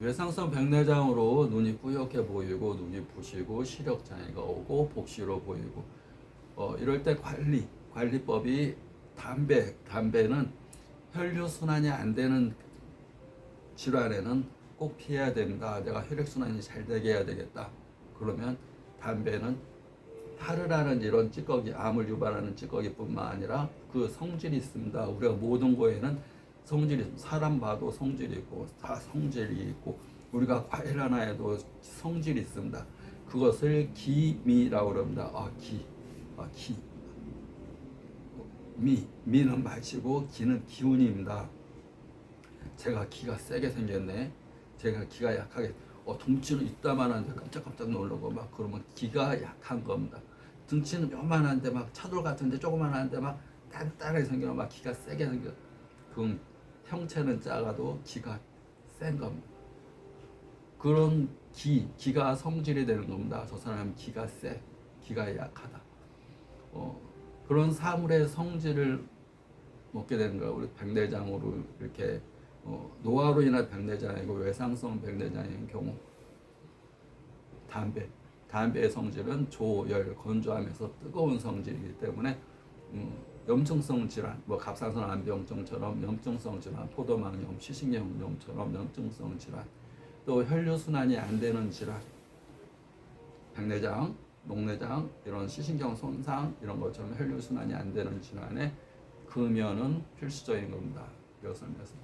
외상성 백내장으로 눈이 뿌옇게 보이고 눈이 부시고 시력 장애가 오고 복시로 보이고 어, 이럴 때 관리 관리법이 담배 담배는 혈류 순환이 안 되는 질환에는 꼭 피해야 된다. 내가 혈액 순환이 잘 되게 해야 되겠다. 그러면 담배는 타르라는 이런 찌꺼기, 암을 유발하는 찌꺼기뿐만 아니라 그 성질이 있습니다. 우리가 모든 거에는 성질이 있- 사람 봐도 성질이 있고 다 성질이 있고 우리가 과일 하나에도 성질이 있습니다. 그것을 기미라고 그럽니다. 아, 기, 아, 기. 미, 미는 마시고 기는 기운입니다. 제가 기가 세게 생겼네. 제가 기가 약하게 어, 덩치는 이따만한데 깜짝깜짝 놀라고 막 그러면 기가 약한 겁니다. 등치는 요만한데 막 차돌 같은데 조그만한데 막 단단하게 생겨 막 기가 세게 생겨. 그럼 형체는 작아도 기가 센 겁니다. 그런 기, 기가 성질이 되는 겁니다. 저 사람은 기가 세, 기가 약하다. 어, 그런 사물의 성질을 먹게 되는 거야. 우리 백내장으로 이렇게 어, 노화로 인한 백내장이고 외상성 백내장인 경우 담배 담배의 성질은 조열 건조하면서 뜨거운 성질이기 때문에 음, 염증성 질환 뭐 갑상선 암병증처럼 염증성 질환 포도막염 시신경염처럼 염증성 질환 또 혈류 순환이 안 되는 질환 백내장 녹내장 이런 시신경 손상 이런 것처럼 혈류 순환이 안 되는 질환에 금연은 필수적인 겁니다. 이것을 말씀.